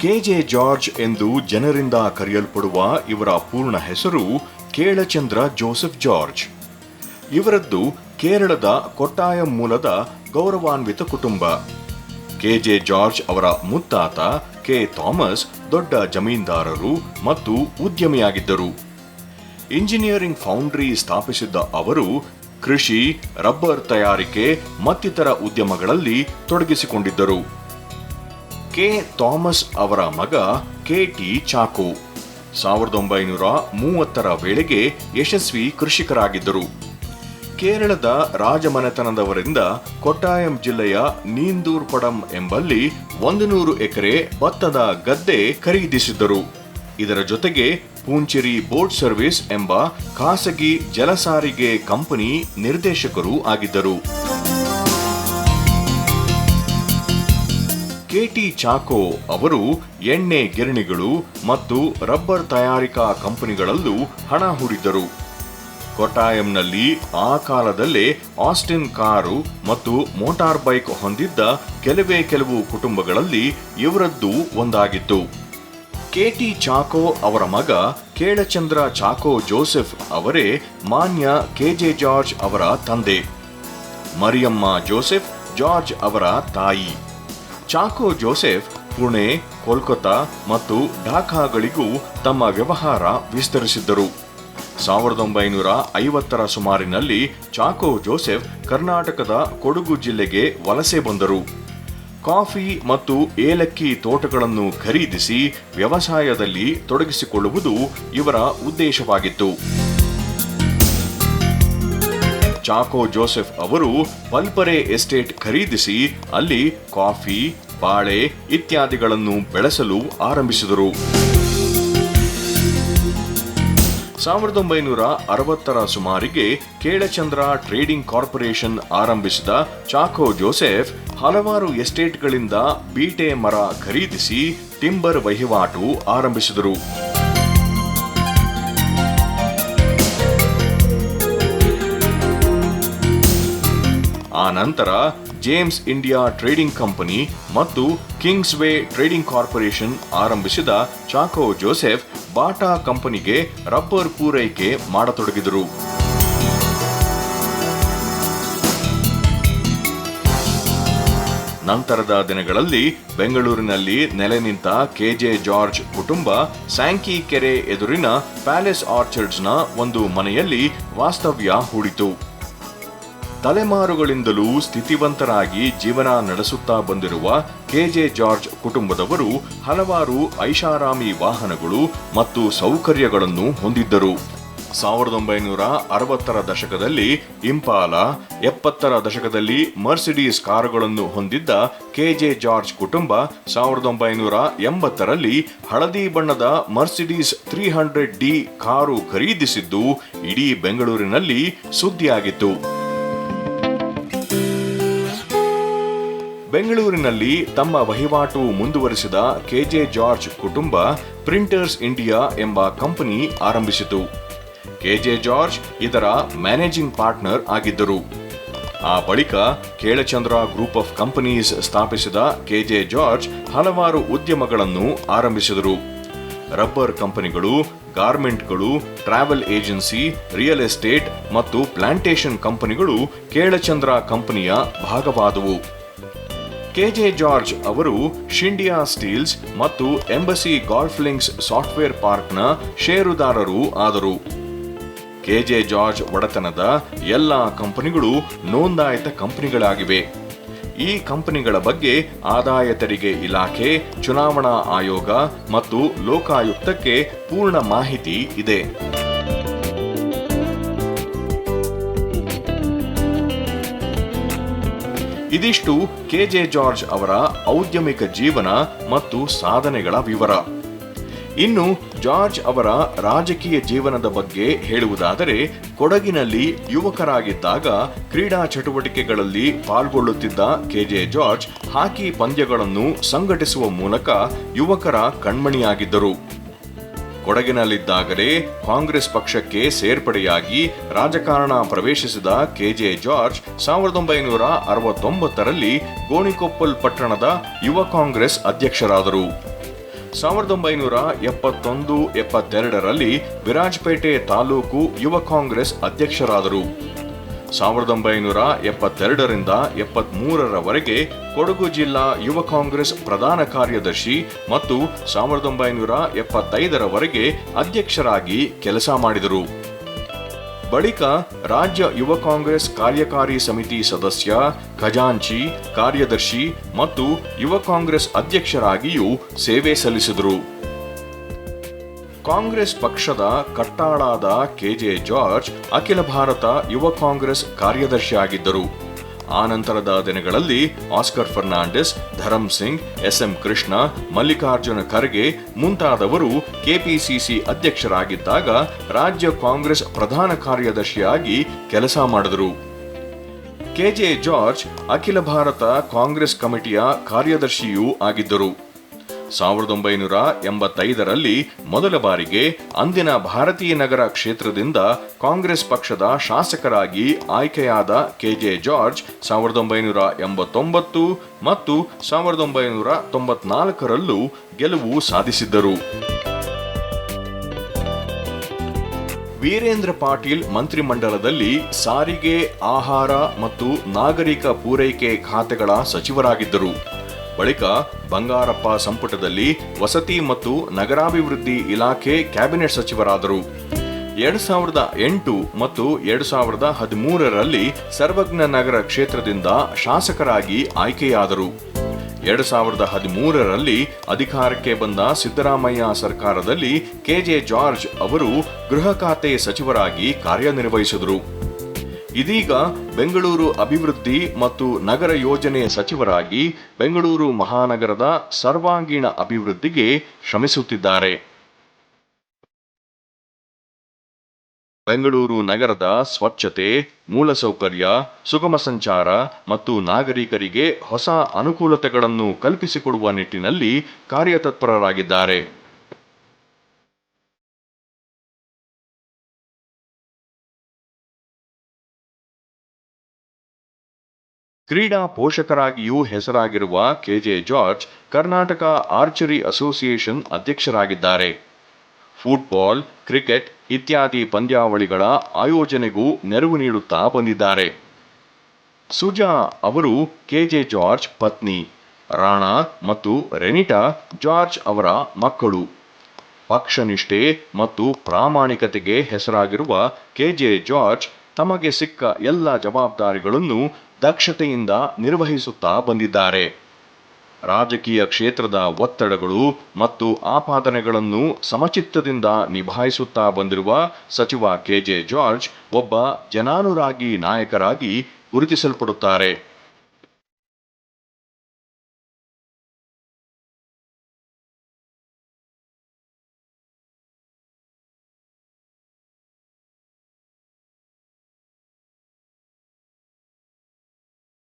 K J George ಎಂದು ಜನರಿಂದ ಕರೆಯಲ್ಪಡುವ ಇವರ ಪೂರ್ಣ ಹೆಸರು ಕೇಳಚಂದ್ರ ಜೋಸೆಫ್ ಜಾರ್ಜ್. ಇವರದ್ದು ಕೇರಳದ ಕೊಟ್ಟಾಯಂ ಮೂಲದ ಗೌರವಾನ್ವಿತ ಕುಟುಂಬ. ಕೆಜೆ ಜಾರ್ಜ್ ಅವರ ಮುತ್ತಾತ ಕೆ ಥಾಮಸ್ ದೊಡ್ಡ ಜಮೀನ್ದಾರರು ಮತ್ತು ಉದ್ಯಮಿಯಾಗಿದ್ದರು. ಇಂಜಿನಿಯರಿಂಗ್ ಫೌಂಡ್ರಿ ಸ್ಥಾಪಿಸಿದ್ದ ಅವರು ಕೃಷಿ, ರಬ್ಬರ್ ತಯಾರಿಕೆ ಮತ್ತಿತರ ಉದ್ಯಮಗಳಲ್ಲಿ ತೊಡಗಿಸಿಕೊಂಡಿದ್ದರು. ಕೆ ಥಾಮಸ್ ಅವರ ಮಗ ಕೆ ಟಿ ಚಾಕು. ಸಾವಿರದ ಒಂಬೈನೂರ ಮೂವತ್ತರ ವೇಳೆಗೆ ಯಶಸ್ವಿ ಕೃಷಿಕರಾಗಿದ್ದರು. ಕೇರಳದ ರಾಜಮನೆತನದವರಿಂದ ಕೊಟ್ಟಾಯಂ ಜಿಲ್ಲೆಯ ನೀಂದೂರ್ಪಡಂ ಎಂಬಲ್ಲಿ ಒಂದು ನೂರು ಎಕರೆ ಭತ್ತದ ಗದ್ದೆ ಖರೀದಿಸಿದ್ದರು. ಇದರ ಜೊತೆಗೆ ಪೂಂಚೇರಿ ಬೋಟ್ ಸರ್ವಿಸ್ ಎಂಬ ಖಾಸಗಿ ಜಲಸಾರಿಗೆ ಕಂಪನಿ ನಿರ್ದೇಶಕರು ಆಗಿದ್ದರು. ಕೆಟಿ ಚಾಕೋ ಅವರು ಎಣ್ಣೆ ಗಿರಣಿಗಳು ಮತ್ತು ರಬ್ಬರ್ ತಯಾರಿಕಾ ಕಂಪನಿಗಳಲ್ಲೂ ಹಣ ಹೂಡಿದ್ದರು. ಕೊಟಾಯಂನಲ್ಲಿ ಆ ಕಾಲದಲ್ಲೇ ಆಸ್ಟಿನ್ ಕಾರು ಮತ್ತು ಮೋಟಾರ್ ಬೈಕ್ ಹೊಂದಿದ್ದ ಕೆಲವೇ ಕೆಲವು ಕುಟುಂಬಗಳಲ್ಲಿ ಇವರದ್ದು ಒಂದಾಗಿತ್ತು. ಕೆಟಿ ಚಾಕೋ ಅವರ ಮಗ ಕೇಳಚಂದ್ರ ಚಾಕೋ ಜೋಸೆಫ್ ಅವರೇ ಮಾನ್ಯ ಕೆಜೆ ಜಾರ್ಜ್ ಅವರ ತಂದೆ. ಮರಿಯಮ್ಮ ಜೋಸೆಫ್ ಜಾರ್ಜ್ ಅವರ ತಾಯಿ. ಚಾಕೋ ಜೋಸೆಫ್ ಪುಣೆ ಕೋಲ್ಕತ್ತಾ ಮತ್ತು ಢಾಕಾಗಳಿಗೂ ತಮ್ಮ ವ್ಯವಹಾರ ವಿಸ್ತರಿಸಿದ್ದರು. ಸಾವಿರದ ಒಂಬೈನೂರ ಐವತ್ತರ ಸುಮಾರಿನಲ್ಲಿ ಚಾಕೋ ಜೋಸೆಫ್ ಕರ್ನಾಟಕದ ಕೊಡಗು ಜಿಲ್ಲೆಗೆ ವಲಸೆ ಬಂದರು. ಕಾಫಿ ಮತ್ತು ಏಲಕ್ಕಿ ತೋಟಗಳನ್ನು ಖರೀದಿಸಿ ವ್ಯವಸಾಯದಲ್ಲಿ ತೊಡಗಿಸಿಕೊಳ್ಳುವುದು ಇವರ ಉದ್ದೇಶವಾಗಿತ್ತು. ಚಾಕೋ ಜೋಸೆಫ್ ಅವರು ಪಲ್ಪರೆ ಎಸ್ಟೇಟ್ ಖರೀದಿಸಿ ಅಲ್ಲಿ ಕಾಫಿ, ಬಾಳೆ ಇತ್ಯಾದಿಗಳನ್ನು ಬೆಳೆಸಲು ಆರಂಭಿಸಿದರು. ಸಾವಿರದ ಒಂಬೈನೂರ ಅರವತ್ತರ ಸುಮಾರಿಗೆ ಕೇಳಚಂದ್ರ ಟ್ರೇಡಿಂಗ್ ಕಾರ್ಪೊರೇಷನ್ ಆರಂಭಿಸಿದ ಚಾಕೋ ಜೋಸೆಫ್ ಹಲವಾರು ಎಸ್ಟೇಟ್ಗಳಿಂದ ಬೀಟೆ ಮರ ಖರೀದಿಸಿ ಟಿಂಬರ್ ವಹಿವಾಟು ಆರಂಭಿಸಿದರು. ಆ ನಂತರ ಜೇಮ್ಸ್ ಇಂಡಿಯಾ ಟ್ರೇಡಿಂಗ್ ಕಂಪನಿ ಮತ್ತು ಕಿಂಗ್ಸ್ ವೇ ಟ್ರೇಡಿಂಗ್ ಕಾರ್ಪೊರೇಷನ್ ಆರಂಭಿಸಿದ ಚಾಕೋ ಜೋಸೆಫ್ ಬಾಟಾ ಕಂಪನಿಗೆ ರಬ್ಬರ್ ಪೂರೈಕೆ ಮಾಡತೊಡಗಿದರು. ನಂತರದ ದಿನಗಳಲ್ಲಿ ಬೆಂಗಳೂರಿನಲ್ಲಿ ನೆಲೆ ನಿಂತ ಕೆಜೆ ಜಾರ್ಜ್ ಕುಟುಂಬ ಸ್ಯಾಂಕಿ ಕೆರೆ ಎದುರಿನ ಪ್ಯಾಲೇಸ್ ಆರ್ಚರ್ಡ್ಸ್ನ ಒಂದು ಮನೆಯಲ್ಲಿ ವಾಸ್ತವ್ಯ ಹೂಡಿತು. ತಲೆಮಾರುಗಳಿಂದಲೂ ಸ್ಥಿತಿವಂತರಾಗಿ ಜೀವನ ನಡೆಸುತ್ತಾ ಬಂದಿರುವ ಕೆಜೆ ಜಾರ್ಜ್ ಕುಟುಂಬದವರು ಹಲವಾರು ಐಷಾರಾಮಿ ವಾಹನಗಳು ಮತ್ತು ಸೌಕರ್ಯಗಳನ್ನು ಹೊಂದಿದ್ದರು. ಸಾವಿರದ ಒಂಬೈನೂರ ಅರವತ್ತರ ದಶಕದಲ್ಲಿ ಇಂಪಾಲ, ಎಪ್ಪತ್ತರ ದಶಕದಲ್ಲಿ ಮರ್ಸಿಡೀಸ್ ಕಾರುಗಳನ್ನು ಹೊಂದಿದ್ದ ಕೆಜೆ ಜಾರ್ಜ್ ಕುಟುಂಬ ಸಾವಿರದ ಒಂಬೈನೂರ ಎಂಬತ್ತರಲ್ಲಿ ಹಳದಿ ಬಣ್ಣದ Mercedes three hundred D car ಖರೀದಿಸಿದ್ದು ಇಡೀ ಬೆಂಗಳೂರಿನಲ್ಲಿ ಸುದ್ದಿಯಾಗಿತ್ತು. ಬೆಂಗಳೂರಿನಲ್ಲಿ ತಮ್ಮ ವಹಿವಾಟು ಮುಂದುವರಿಸಿದ ಕೆಜೆ ಜಾರ್ಜ್ ಕುಟುಂಬ ಪ್ರಿಂಟರ್ಸ್ ಇಂಡಿಯಾ ಎಂಬ ಕಂಪನಿ ಆರಂಭಿಸಿತು. ಕೆಜೆ ಜಾರ್ಜ್ ಇದರ ಮ್ಯಾನೇಜಿಂಗ್ ಪಾರ್ಟ್ನರ್ ಆಗಿದ್ದರು. ಆ ಬಳಿಕ ಕೇಳಚಂದ್ರ ಗ್ರೂಪ್ ಆಫ್ ಕಂಪನೀಸ್ ಸ್ಥಾಪಿಸಿದ ಕೆಜೆ ಜಾರ್ಜ್ ಹಲವಾರು ಉದ್ಯಮಗಳನ್ನು ಆರಂಭಿಸಿದರು. ರಬ್ಬರ್ ಕಂಪನಿಗಳು, ಗಾರ್ಮೆಂಟ್ಗಳು, ಟ್ರಾವೆಲ್ ಏಜೆನ್ಸಿ, ರಿಯಲ್ ಎಸ್ಟೇಟ್ ಮತ್ತು ಪ್ಲಾಂಟೇಷನ್ ಕಂಪನಿಗಳು ಕೇಳಚಂದ್ರ ಕಂಪನಿಯ ಭಾಗವಾದವು. ಕೆಜೆ ಜಾರ್ಜ್ ಅವರು ಶಿಂಡಿಯಾ ಸ್ಟೀಲ್ಸ್ ಮತ್ತು ಎಂಬಸಿ ಗಾಲ್ಫ್ ಲಿಂಕ್ಸ್ ಸಾಫ್ಟ್ವೇರ್ ಪಾರ್ಕ್ನ ಷೇರುದಾರರು ಆದರು. ಕೆಜೆ ಜಾರ್ಜ್ ಒಡೆತನದ ಎಲ್ಲ ಕಂಪನಿಗಳು ನೋಂದಾಯಿತ ಕಂಪನಿಗಳಾಗಿವೆ. ಈ ಕಂಪನಿಗಳ ಬಗ್ಗೆ ಆದಾಯ ತೆರಿಗೆ ಇಲಾಖೆ, ಚುನಾವಣಾ ಆಯೋಗ ಮತ್ತು ಲೋಕಾಯುಕ್ತಕ್ಕೆ ಪೂರ್ಣ ಮಾಹಿತಿ ಇದೆ. ಇದಿಷ್ಟು ಕೆ ಜೆ ಜಾರ್ಜ್ ಅವರ ಔದ್ಯಮಿಕ ಜೀವನ ಮತ್ತು ಸಾಧನೆಗಳ ವಿವರ. ಇನ್ನು ಜಾರ್ಜ್ ಅವರ ರಾಜಕೀಯ ಜೀವನದ ಬಗ್ಗೆ ಹೇಳುವುದಾದರೆ, ಕೊಡಗಿನಲ್ಲಿ ಯುವಕರಾಗಿದ್ದಾಗ ಕ್ರೀಡಾ ಚಟುವಟಿಕೆಗಳಲ್ಲಿ ಪಾಲ್ಗೊಳ್ಳುತ್ತಿದ್ದ ಕೆಜೆ ಜಾರ್ಜ್ ಹಾಕಿ ಪಂದ್ಯಗಳನ್ನು ಸಂಘಟಿಸುವ ಮೂಲಕ ಯುವಕರ ಕಣ್ಮಣಿಯಾಗಿದ್ದರು. ಕೊಡಗಿನಲ್ಲಿದ್ದಾಗಲೇ ಕಾಂಗ್ರೆಸ್ ಪಕ್ಷಕ್ಕೆ ಸೇರ್ಪಡೆಯಾಗಿ ರಾಜಕಾರಣ ಪ್ರವೇಶಿಸಿದ ಕೆಜೆ ಜಾರ್ಜ್ ಸಾವಿರದ ಒಂಬೈನೂರ ಅರವತ್ತೊಂಬತ್ತರಲ್ಲಿ ಗೋಣಿಕೊಪ್ಪಲ್ ಪಟ್ಟಣದ ಯುವ ಕಾಂಗ್ರೆಸ್ ಅಧ್ಯಕ್ಷರಾದರು. ಸಾವಿರದ ಒಂಬೈನೂರ ಎಪ್ಪತ್ತೊಂದು ಎಪ್ಪತ್ತೆರಡರಲ್ಲಿ ವಿರಾಜಪೇಟೆ ತಾಲೂಕು ಯುವ ಕಾಂಗ್ರೆಸ್ ಅಧ್ಯಕ್ಷರಾದರು. ಸಾವಿರದ ಒಂಬೈನೂರ ಎಪ್ಪತ್ತೆರಡರಿಂದ ಎಪ್ಪತ್ಮೂರರವರೆಗೆ ಕೊಡಗು ಜಿಲ್ಲಾ ಯುವ ಕಾಂಗ್ರೆಸ್ ಪ್ರಧಾನ ಕಾರ್ಯದರ್ಶಿ ಮತ್ತು ಸಾವಿರದ ಒಂಬೈನೂರ ಎಪ್ಪತ್ತೈದರವರೆಗೆ ಅಧ್ಯಕ್ಷರಾಗಿ ಕೆಲಸ ಮಾಡಿದರು. ಬಳಿಕ ರಾಜ್ಯ ಯುವ ಕಾಂಗ್ರೆಸ್ ಕಾರ್ಯಕಾರಿ ಸಮಿತಿ ಸದಸ್ಯ, ಖಜಾಂಚಿ, ಕಾರ್ಯದರ್ಶಿ ಮತ್ತು ಯುವ ಕಾಂಗ್ರೆಸ್ ಅಧ್ಯಕ್ಷರಾಗಿಯೂ ಸೇವೆ ಸಲ್ಲಿಸಿದರು. ಕಾಂಗ್ರೆಸ್ ಪಕ್ಷದ ಕಟ್ಟಾಳಾದ ಕೆಜೆ ಜಾರ್ಜ್ ಅಖಿಲ ಭಾರತ ಯುವ ಕಾಂಗ್ರೆಸ್ ಕಾರ್ಯದರ್ಶಿಯಾಗಿದ್ದರು. ಆನಂತರದ ದಿನಗಳಲ್ಲಿ ಆಸ್ಕರ್ ಫರ್ನಾಂಡಿಸ್, ಧರಂ ಸಿಂಗ್, ಎಸ್ಎಂ ಕೃಷ್ಣ, ಮಲ್ಲಿಕಾರ್ಜುನ ಖರ್ಗೆ ಮುಂತಾದವರು ಕೆಪಿಸಿಸಿ ಅಧ್ಯಕ್ಷರಾಗಿದ್ದಾಗ ರಾಜ್ಯ ಕಾಂಗ್ರೆಸ್ ಪ್ರಧಾನ ಕಾರ್ಯದರ್ಶಿಯಾಗಿ ಕೆಲಸ ಮಾಡಿದರು. ಕೆಜೆ ಜಾರ್ಜ್ ಅಖಿಲ ಭಾರತ ಕಾಂಗ್ರೆಸ್ ಕಮಿಟಿಯ ಕಾರ್ಯದರ್ಶಿಯೂ ಆಗಿದ್ದರು. ಸಾವಿರದ ಒಂಬೈನೂರ ಎಂಬತ್ತೈದರಲ್ಲಿ ಮೊದಲ ಬಾರಿಗೆ ಅಂದಿನ ಭಾರತೀಯ ನಗರ ಕ್ಷೇತ್ರದಿಂದ ಕಾಂಗ್ರೆಸ್ ಪಕ್ಷದ ಶಾಸಕರಾಗಿ ಆಯ್ಕೆಯಾದ ಕೆಜೆ ಜಾರ್ಜ್ ಸಾವಿರದ ಒಂಬೈನೂರ ಎಂಬತ್ತೊಂಬತ್ತು ಮತ್ತು ಸಾವಿರದ ಒಂಬೈನೂರ ತೊಂಬತ್ನಾಲ್ಕರಲ್ಲೂ ಗೆಲುವು ಸಾಧಿಸಿದ್ದರು. ವೀರೇಂದ್ರ ಪಾಟೀಲ್ ಮಂತ್ರಿಮಂಡಲದಲ್ಲಿ ಸಾರಿಗೆ, ಆಹಾರ ಮತ್ತು ನಾಗರಿಕ ಪೂರೈಕೆ ಖಾತೆಗಳ ಸಚಿವರಾಗಿದ್ದರು. ಬಳಿಕ ಬಂಗಾರಪ್ಪ ಸಂಪುಟದಲ್ಲಿ ವಸತಿ ಮತ್ತು ನಗರಾಭಿವೃದ್ಧಿ ಇಲಾಖೆ ಕ್ಯಾಬಿನೆಟ್ ಸಚಿವರಾದರು. ಎರಡು ಸಾವಿರದ ಎಂಟು ಮತ್ತು ಎರಡು ಸಾವಿರದ ಹದಿಮೂರರಲ್ಲಿ ಸರ್ವಜ್ಞ ನಗರ ಕ್ಷೇತ್ರದಿಂದ ಶಾಸಕರಾಗಿ ಆಯ್ಕೆಯಾದರು. ಎರಡು ಸಾವಿರದ ಹದಿಮೂರರಲ್ಲಿ ಅಧಿಕಾರಕ್ಕೆ ಬಂದ ಸಿದ್ದರಾಮಯ್ಯ ಸರ್ಕಾರದಲ್ಲಿ ಕೆಜೆ ಜಾರ್ಜ್ ಅವರು ಗೃಹ ಖಾತೆ ಸಚಿವರಾಗಿ ಕಾರ್ಯನಿರ್ವಹಿಸಿದರು. ಇದೀಗ ಬೆಂಗಳೂರು ಅಭಿವೃದ್ಧಿ ಮತ್ತು ನಗರ ಯೋಜನೆ ಸಚಿವರಾಗಿ ಬೆಂಗಳೂರು ಮಹಾನಗರದ ಸರ್ವಾಂಗೀಣ ಅಭಿವೃದ್ಧಿಗೆ ಶ್ರಮಿಸುತ್ತಿದ್ದಾರೆ. ಬೆಂಗಳೂರು ನಗರದ ಸ್ವಚ್ಛತೆ, ಮೂಲಸೌಕರ್ಯ, ಸುಗಮ ಸಂಚಾರ ಮತ್ತು ನಾಗರಿಕರಿಗೆ ಹೊಸ ಅನುಕೂಲತೆಗಳನ್ನು ಕಲ್ಪಿಸಿಕೊಡುವ ನಿಟ್ಟಿನಲ್ಲಿ ಕಾರ್ಯತತ್ಪರರಾಗಿದ್ದಾರೆ. ಕ್ರೀಡಾ ಪೋಷಕರಾಗಿಯೂ ಹೆಸರಾಗಿರುವ K J George Karnataka archery association ಅಧ್ಯಕ್ಷರಾಗಿದ್ದಾರೆ. Football, cricket ಇತ್ಯಾದಿ ಪಂದ್ಯಾವಳಿಗಳ ಆಯೋಜನೆಗೂ ನೆರವು ನೀಡುತ್ತಾ ಬಂದಿದ್ದಾರೆ. ಸುಜಾ ಅವರು ಕೆಜೆ ಜಾರ್ಜ್ ಪತ್ನಿ, ರಾಣಾ ಮತ್ತು ರೆನಿಟಾ ಜಾರ್ಜ್ ಅವರ ಮಕ್ಕಳು. ಪಕ್ಷನಿಷ್ಠೆ ಮತ್ತು ಪ್ರಾಮಾಣಿಕತೆಗೆ ಹೆಸರಾಗಿರುವ ಕೆಜೆ ಜಾರ್ಜ್ ತಮಗೆ ಸಿಕ್ಕ ಎಲ್ಲ ಜವಾಬ್ದಾರಿಗಳನ್ನು ದಕ್ಷತೆಯಿಂದ ನಿರ್ವಹಿಸುತ್ತಾ ಬಂದಿದ್ದಾರೆ. ರಾಜಕೀಯ ಕ್ಷೇತ್ರದ ಒತ್ತಡಗಳು ಮತ್ತು ಆಪಾದನೆಗಳನ್ನು ಸಮಚಿತ್ತದಿಂದ ನಿಭಾಯಿಸುತ್ತಾ ಬಂದಿರುವ ಸಚಿವ ಕೆಜೆ ಜಾರ್ಜ್ ಒಬ್ಬ ಜನಾನುರಾಗಿ ನಾಯಕರಾಗಿ ಗುರುತಿಸಲ್ಪಡುತ್ತಾರೆ.